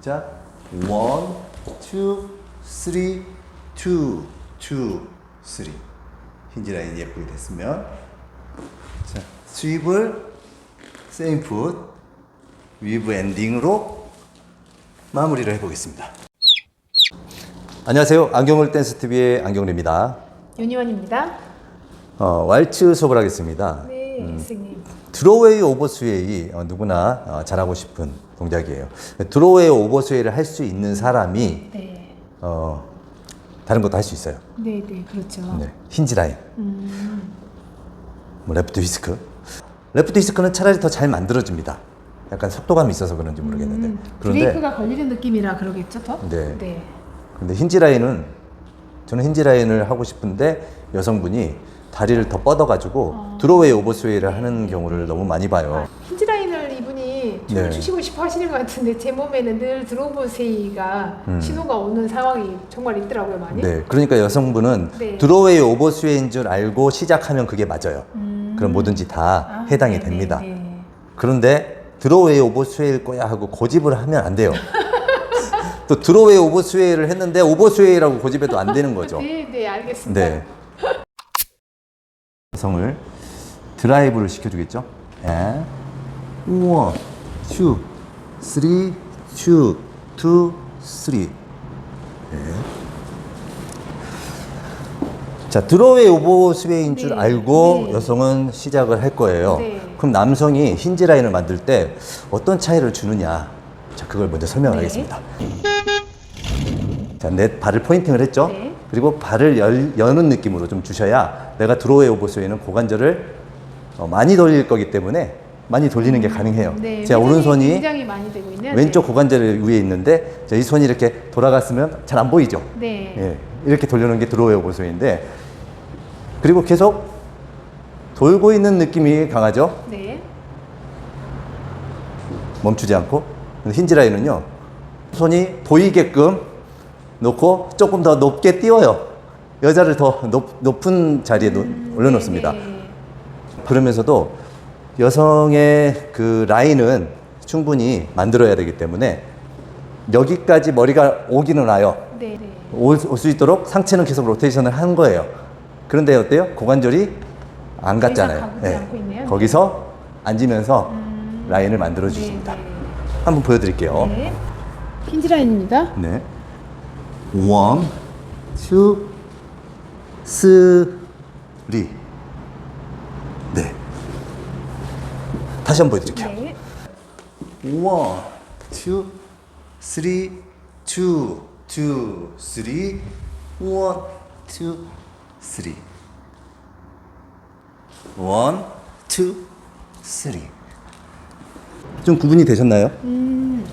자, 원, 투, 쓰리, 투, 투, 쓰리. 힌지 라인 예쁘게 됐으면 자, 스윕을 세임 풋 위브 엔딩으로 마무리를 해보겠습니다. 안녕하세요. 안경을 댄스 TV의 안경래입니다. 윤희원입니다. 어, 왈츠 수업을 하겠습니다. 네, 선생님. 드로웨이 오버 스웨이 어, 누구나 어, 잘하고 싶은 동작이에요. 드로웨이 오버 스웨이를 할 수 있는 사람이 네, 어, 다른 것도 할 수 있어요. 네, 네, 그렇죠. 네. 힌지 라인, 음, 뭐 레프트 디스크. 레프트 디스크는 차라리 더 잘 만들어집니다. 약간 속도감이 있어서 그런지 모르겠는데. 음, 그런데 브레이크가 걸리는 느낌이라 그러겠죠, 더? 네. 네. 근데 힌지 라인은 저는 힌지 라인을 하고 싶은데 여성분이 다리를 더 뻗어가지고 아. 드로웨이 오버스웨이를 하는 경우를 너무 많이 봐요. 힌지 라인을 이분이 네. 추시고 싶어 하시는 것 같은데 제 몸에는 늘 드로브 세이가 음. 신호가 오는 상황이 정말 있더라고요, 많이. 네, 그러니까 여성분은 네. 드로웨이 오버스웨이인 줄 알고 시작하면 그게 맞아요. 음. 그럼 뭐든지 다 아, 해당이 네, 됩니다. 네, 네. 그런데 드로웨이 오버스웨이일 거야 하고 고집을 하면 안 돼요. 또 드로웨이 오버스웨이를 했는데 오버스웨이라고 고집해도 안 되는 거죠. 네, 네, 알겠습니다. 네. 여성을 드라이브를 시켜주겠죠. 예. 원, 투, 쓰리, 투, 투, 쓰리. 예. 자, 드로웨이 오버스웨이인 줄 네, 알고 네. 여성은 시작을 할 거예요. 네. 그럼 남성이 힌지 라인을 만들 때 어떤 차이를 주느냐? 자, 그걸 먼저 설명을 네. 하겠습니다. 자, 내 발을 포인팅을 했죠? 네. 그리고 발을 열, 여는 느낌으로 좀 주셔야 내가 드로우의 오버스웨이는 고관절을 어, 많이 돌릴 거기 때문에 많이 돌리는 게 가능해요. 네, 제 회전이 오른손이 굉장히 많이 되고 있는 왼쪽 고관절 위에 있는데 자, 이 손이 이렇게 돌아갔으면 잘 안 보이죠? 네. 네. 예, 이렇게 돌려놓은 게 드로우의 오버스웨이인데 그리고 계속 돌고 있는 느낌이 강하죠? 네. 멈추지 않고 힌지 라인은요 손이 보이게끔 놓고 조금 더 높게 띄워요 여자를 더 높, 높은 자리에 놓- 올려놓습니다 네, 네. 그러면서도 여성의 그 라인은 충분히 만들어야 되기 때문에 여기까지 머리가 오기는 와요 네, 네. 올수 있도록 상체는 계속 로테이션을 한 거예요 그런데 어때요? 고관절이 안 갔잖아요 있네요. 거기서 앉으면서 음. 라인을 만들어 주십니다 네, 한번 보여드릴게요. 네. 네. 힌지 라인입니다. 네. 원, 투, 쓰리. 네. 다시 한번 보여드릴게요. 네. 원, 투, 쓰리, 투, 투, 쓰리. 원, 투, 쓰리. 원, 투, 쓰리. 좀 구분이 되셨나요? 음,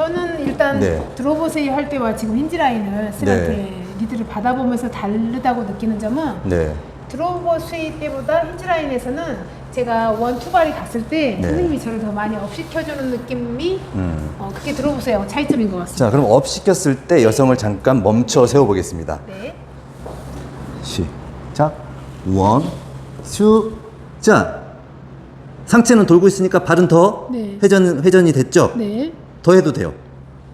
저는 일단 네. 드로보세이 할 때와 지금 힌지 라인을 쌤한테 리드를 받아보면서 다르다고 느끼는 점은 네. 드로보세이 때보다 힌지 라인에서는 제가 원투발이 갔을 때 네. 선생님이 저를 더 많이 업시켜주는 느낌이 음. 어, 그게 드로보세이하고 차이점인 것 같습니다. 자, 그럼 업 시켰을 때 여성을 잠깐 멈춰 세워 보겠습니다. 네. 시작. 원, 투, 자. 상체는 돌고 있으니까 발은 더 네. 회전 회전이 됐죠? 네. 더 해도 돼요.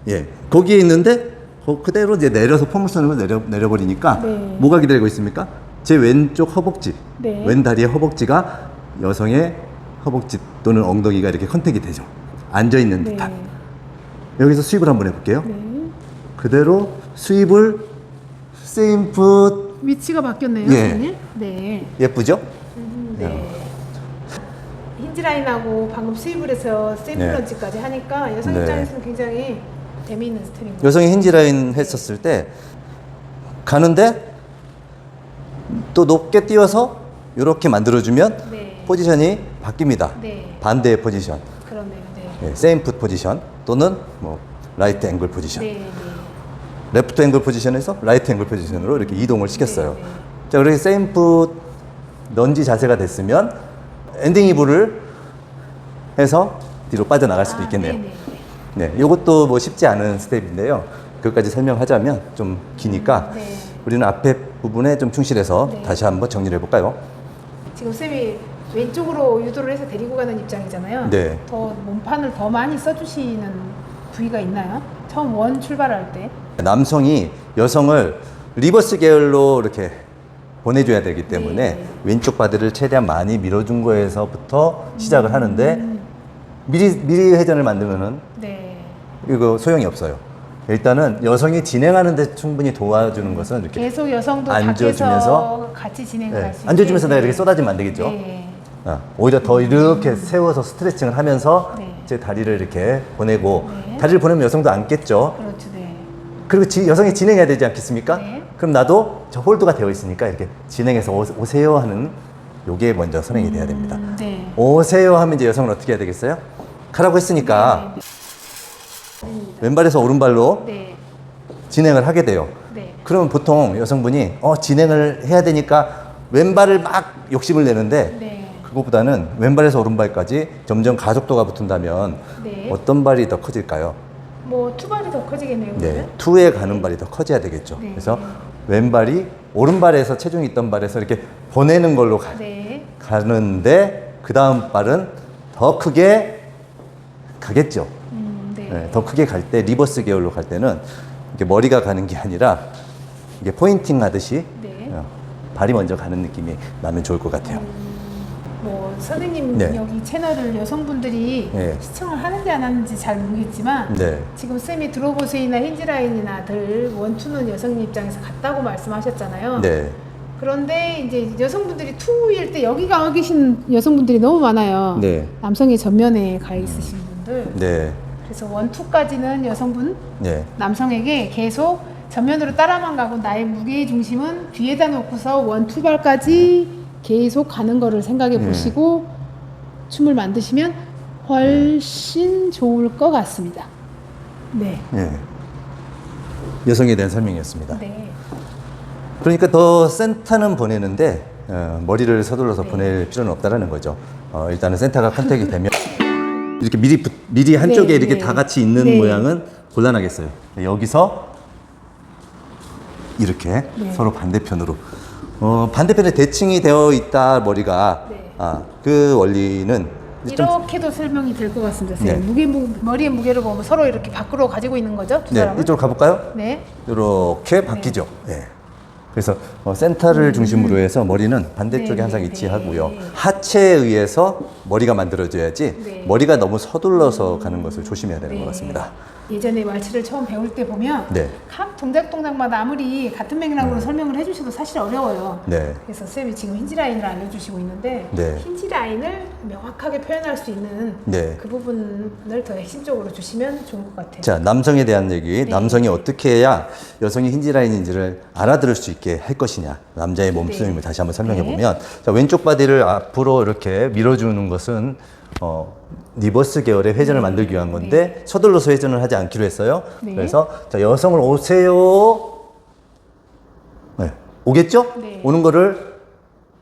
예. 거기에 있는데 거- 그대로 이제 내려서 포물선으로 내려 내려 버리니까 네. 뭐가 기다리고 있습니까? 제 왼쪽 허벅지. 네. 왼 다리의 허벅지가 여성의 허벅지 또는 엉덩이가 이렇게 컨택이 되죠. 앉아 있는 네. 듯한. 여기서 스윕을 한번 해 볼게요. 네. 그대로 세임 풋 위치가 바뀌었네요, 예. 선생님. 네. 예쁘죠? 음, 네. 힌지 라인하고 방금 스윕을 해서 세미런지까지 하니까 여성 네. 입장에서는 굉장히 재미있는 것 여성이 힌지 라인 했었을 때 가는데 또 높게 띄워서 이렇게 만들어주면 네. 포지션이 바뀝니다. 네. 반대의 포지션, 그렇네요. 네. 예, 세임 풋 포지션 또는 뭐 라이트 앵글 포지션, 네, 네. 레프트 앵글 포지션에서 라이트 앵글 포지션으로 이렇게 이동을 시켰어요. 네, 네. 자, 그렇게 세임 풋 런지 자세가 됐으면 엔딩 이브를 해서 뒤로 빠져나갈 수도 아, 있겠네요. 네, 네, 네. 네, 이것도 뭐 쉽지 않은 스텝인데요. 그것까지 설명하자면 좀 기니까 네. 우리는 앞에 부분에 좀 충실해서 네. 다시 한번 정리를 해볼까요? 지금 쌤이 왼쪽으로 유도를 해서 데리고 가는 입장이잖아요. 네. 더 몸판을 더 많이 써주시는 부위가 있나요? 처음 원 출발할 때. 남성이 여성을 리버스 계열로 이렇게 보내줘야 되기 때문에 네. 왼쪽 바디를 최대한 많이 밀어준 거에서부터 시작을 하는데 미리 미리 회전을 만들면은 네. 이거 소용이 없어요. 일단은 여성이 진행하는 데 충분히 도와주는 것은 이렇게 계속 여성도 앉아주면서 같이 네, 진행할 수 있게. 앉아주면서 내가 이렇게 쏟아지면 안 되겠죠. 네. 어, 오히려 더 이렇게 세워서 스트레칭을 하면서 네. 제 다리를 이렇게 보내고 네. 다리를 보내면 여성도 앉겠죠. 그렇죠. 네. 그리고 지- 여성이 진행해야 되지 않겠습니까? 네. 그럼 나도 저 홀드가 되어 있으니까 이렇게 진행해서 오, 오세요 하는 요게 먼저 선행이 돼야 됩니다. 음, 네. 오세요 하면 이제 여성은 어떻게 해야 되겠어요? 가라고 했으니까 왼발에서 오른발로 네. 진행을 하게 돼요. 네. 그러면 보통 여성분이 어, 진행을 해야 되니까 왼발을 막 욕심을 내는데 네. 그것보다는 왼발에서 오른발까지 점점 가속도가 붙은다면 네. 어떤 발이 더 커질까요? 뭐 투발이 더 커지겠네요. 네, 그러면? 투에 가는 발이 더 커져야 되겠죠. 네. 그래서 왼발이 오른발에서 체중이 있던 발에서 이렇게 보내는 걸로 가, 네. 가는데 그 다음 발은 더 크게 가겠죠. 음, 네. 네, 더 크게 갈 때 리버스 계열로 갈 때는 이게 머리가 가는 게 아니라 이게 포인팅 하듯이 네. 어, 발이 먼저 가는 느낌이 나면 좋을 것 같아요. 뭐 선생님 네. 여기 채널을 여성분들이 네. 시청을 하는지 안 하는지 잘 모르겠지만 네. 지금 쌤이 드로보스이나 힌지라인이나 들 원투는 여성님 입장에서 같다고 말씀하셨잖아요. 네. 그런데 이제 여성분들이 투일 때 여기 가 계신 여성분들이 너무 많아요. 네. 남성의 전면에 가 있으신 분들. 네. 그래서 원투까지는 여성분 네. 남성에게 계속 전면으로 따라만 가고 나의 무게의 중심은 뒤에다 놓고서 원투발까지 계속 가는 거를 생각해 네. 보시고 춤을 만드시면 훨씬 좋을 것 같습니다. 네. 네. 여성에 대한 설명이었습니다. 네. 그러니까 더 센터는 보내는데 어, 머리를 서둘러서 네. 보낼 필요는 없다라는 거죠. 어, 일단은 센터가 컨택이 되면 이렇게 미리 붙- 미리 한쪽에 네, 이렇게 네. 다 같이 있는 네. 모양은 곤란하겠어요. 여기서 이렇게 네. 서로 반대편으로 어, 반대편에 대칭이 되어 있다 머리가 네. 아, 그 원리는 좀 이렇게도 설명이 될 것 같습니다. 선생님. 네. 무게 무, 머리의 무게를 보면 서로 이렇게 밖으로 가지고 있는 거죠? 두 네, 사람은? 이쪽으로 가볼까요? 네. 이렇게 바뀌죠. 예. 그래서 어, 센터를 중심으로 해서 머리는 반대쪽에 음. 네, 항상 네, 위치하고요. 네. 하체에 의해서 머리가 만들어져야지 네. 머리가 너무 서둘러서 가는 것을 조심해야 되는 네. 것 같습니다. 예전에 왈츠를 처음 배울 때 보면 네. 각 동작 동작마다 아무리 같은 맥락으로 설명을 해주셔도 사실 어려워요. 네. 그래서 쌤이 지금 힌지 라인을 알려주시고 있는데 네. 힌지 라인을 명확하게 표현할 수 있는 네. 그 부분을 더 핵심적으로 주시면 좋을 것 같아요. 자, 남성에 대한 얘기. 네. 남성이 어떻게 해야 여성이 힌지 라인인지를 알아들을 수 있게 할 것이냐. 남자의 네. 다시 한번 설명해 네. 보면 자, 왼쪽 바디를 앞으로 이렇게 밀어주는 것은 어, 리버스 계열의 회전을 만들기 위한 건데 서둘러서 회전을 하지 않기로 했어요. 네. 그래서 자, 여성을 오세요. 네. 오겠죠? 네. 오는 거를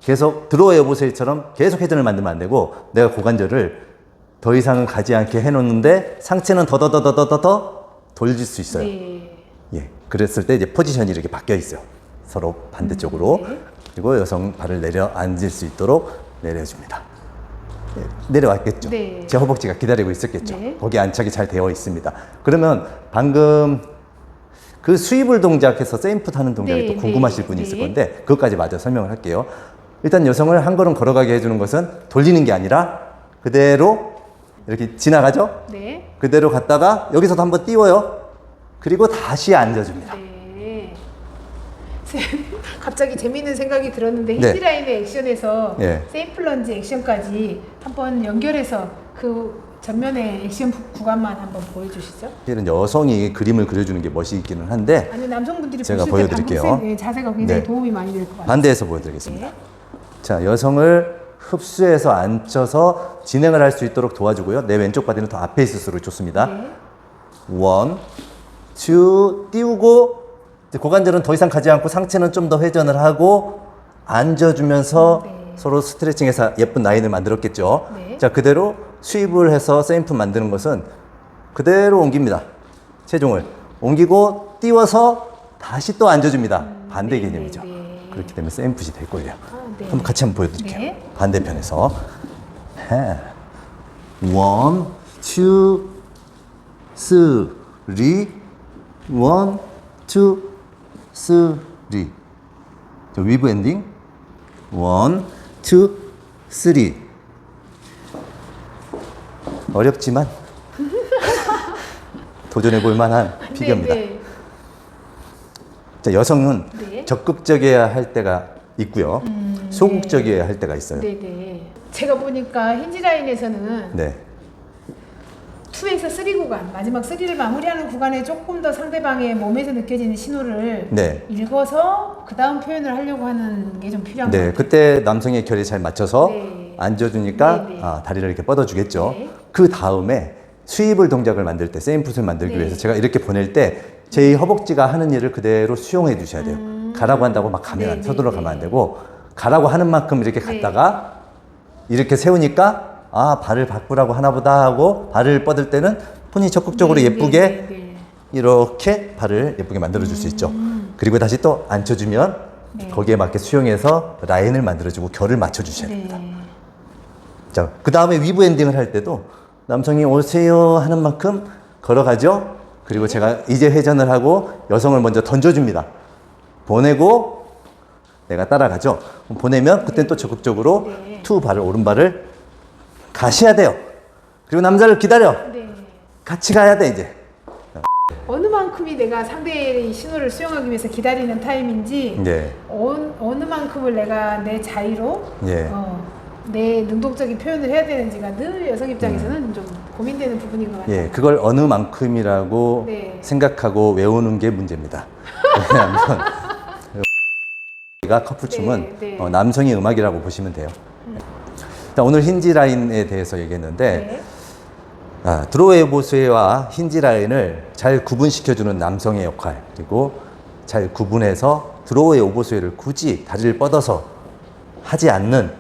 계속 들어와 여보세요처럼 계속 회전을 만들면 안 되고 내가 고관절을 더 이상은 가지 않게 해놓는데 상체는 더더더더더더 돌릴 수 있어요. 네. 예. 그랬을 때 이제 포지션이 이렇게 바뀌어 있어요. 서로 반대쪽으로. 네. 그리고 여성 발을 내려 앉을 수 있도록 내려줍니다. 예, 내려왔겠죠. 네. 제 허벅지가 기다리고 있었겠죠. 네. 거기 안착이 잘 되어 있습니다. 그러면 방금 그 스위블 동작에서 세임풋 하는 동작이 네, 또 궁금하실 네, 분이 있을 네. 건데 그것까지 마저 설명을 할게요. 일단 여성을 한 걸음 걸어가게 해주는 것은 돌리는 게 아니라 그대로 이렇게 지나가죠. 네. 그대로 갔다가 여기서도 한번 띄워요. 그리고 다시 앉아줍니다. 네. 쌤, 갑자기 재미있는 생각이 들었는데 네. 힌지 라인의 액션에서 예. 세이프 런지 액션까지 한번 연결해서 그 전면의 액션 부- 구간만 한번 보여주시죠. 사실은 여성이 그림을 그려주는 게 멋이 있기는 한데 아니 남성분들이 제가 보실 보여드릴게요. 때 방금 쌤의 자세가 굉장히 네. 도움이 많이 될 것 같아요. 반대해서 보여드리겠습니다. 네. 자, 여성을 흡수해서 앉혀서 진행을 할 수 있도록 도와주고요. 내 왼쪽 바디는 더 앞에 있을수록 좋습니다. 네. 원, 투, 띄우고 고관절은 더 이상 가지 않고 상체는 좀 더 회전을 하고 앉아주면서 네. 서로 스트레칭해서 예쁜 라인을 만들었겠죠. 네. 자, 그대로 수입을 해서 세임프 만드는 것은 그대로 옮깁니다. 체중을 옮기고 띄워서 다시 또 앉아줍니다. 반대 네, 개념이죠. 네, 네. 그렇기 때문에 세임풋이 될 거예요. 아, 네. 한번 같이 한번 보여드릴게요. 네. 반대편에서 해. 원, 투, 쓰리 원, 투, 쓰리 저 위브 엔딩 원, 투, 쓰리 어렵지만 도전해 볼 만한. 네, 네. 자, 여성은 네. 적극적이어야 할 때가 있고요. 소극적이어야 할 때가 있어요. 네, 네. 제가 보니까 힌지 라인에서는 네. 2에서 3 구간, 마지막 3를 마무리하는 구간에 조금 더 상대방의 몸에서 느껴지는 신호를 네. 읽어서 그 다음 표현을 하려고 하는 게 좀 필요한 것 네, 같아요. 그때 남성의 결이 잘 맞춰서 네. 앉아주니까 네, 네. 아, 다리를 이렇게 뻗어주겠죠. 네. 그 다음에 스윕을 동작을 만들 때, 세임풋을 만들기 네. 위해서 제가 이렇게 보낼 때 제 허벅지가 하는 일을 그대로 수용해 주셔야 돼요. 가라고 한다고 막 가면 음. 네, 서둘러 네, 가면 안 네. 되고 가라고 하는 만큼 이렇게 네. 갔다가 이렇게 세우니까 아 발을 바꾸라고 하나 보다 하고 발을 뻗을 때는 본인이 적극적으로 네, 예쁘게 네, 네, 네. 이렇게 발을 예쁘게 만들어 줄 수 있죠. 그리고 다시 또 앉혀주면 음. 네. 거기에 맞게 수용해서 라인을 만들어주고 결을 맞춰 주셔야 네. 됩니다. 자, 그 다음에 위브 엔딩을 할 때도 남성이 오세요 하는 만큼 걸어가죠. 그리고 제가 이제 회전을 하고 여성을 먼저 던져줍니다. 보내고 내가 따라가죠. 보내면 그땐 또 적극적으로 네. 투 발을 오른발을 가셔야 돼요. 그리고 남자를 기다려. 네. 같이 가야 돼 이제. 어느 만큼이 내가 상대의 신호를 수용하기 위해서 기다리는 타임인지 네. 어느, 어느 만큼을 내가 내 자의로 예. 어, 내 능동적인 표현을 해야 되는지가 늘 여성 입장에서는 좀 고민되는 부분인 것 같아요. 예, 그걸 어느 만큼이라고 네. 생각하고 외우는 게 문제입니다. 왜냐하면 가 커플춤은 네, 네. 어, 남성의 음악이라고 보시면 돼요. 자, 오늘 힌지 라인에 대해서 얘기했는데 네. 아, 드로웨이 보스와 힌지 라인을 잘 구분시켜주는 남성의 역할 그리고 잘 구분해서 드로웨이 오버스웨이를 굳이 다리를 뻗어서 하지 않는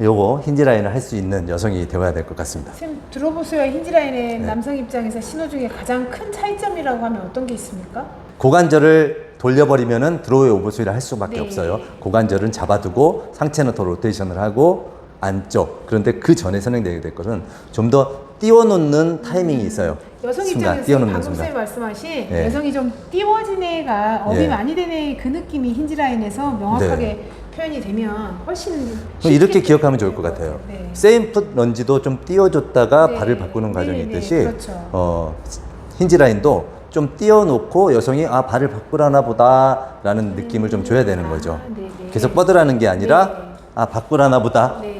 요거 힌지 라인을 할 수 있는 여성이 되어야 될 것 같습니다. 지금 드로보스와 힌지 라인의 네. 남성 입장에서 신호 중에 가장 큰 차이점이라고 하면 어떤 게 있습니까? 고관절을 돌려버리면은 드로우의 오버스위를 할 수밖에 네. 없어요. 고관절은 잡아두고 상체는 더 로테이션을 하고 안쪽. 그런데 그 전에 선행되게 될 것은 좀 더 띄워놓는 타이밍이 있어요. 여성 순간, 입장에서 띄워놓는 방금 순간. 말씀하신 네. 여성이 좀 띄워진 애가 업이 예. 많이 된 애 그 느낌이 힌지라인에서 명확하게 표현이 되면 훨씬 쉽게 이렇게 기억하면 될 좋을 것 같아요. 네. 세임풋 런지도 좀 띄워줬다가 네. 발을 바꾸는 과정이 네, 네, 있듯이 그렇죠. 어, 힌지 라인도 좀 띄워놓고 여성이 아 발을 바꾸라나 보다라는 느낌을 좀 줘야 되는 거죠. 아, 네, 네. 계속 뻗으라는 게 아니라 네. 아 바꾸라나 보다. 네. 네.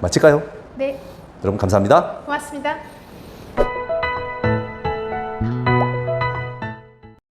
마칠까요? 네, 여러분 감사합니다. 고맙습니다.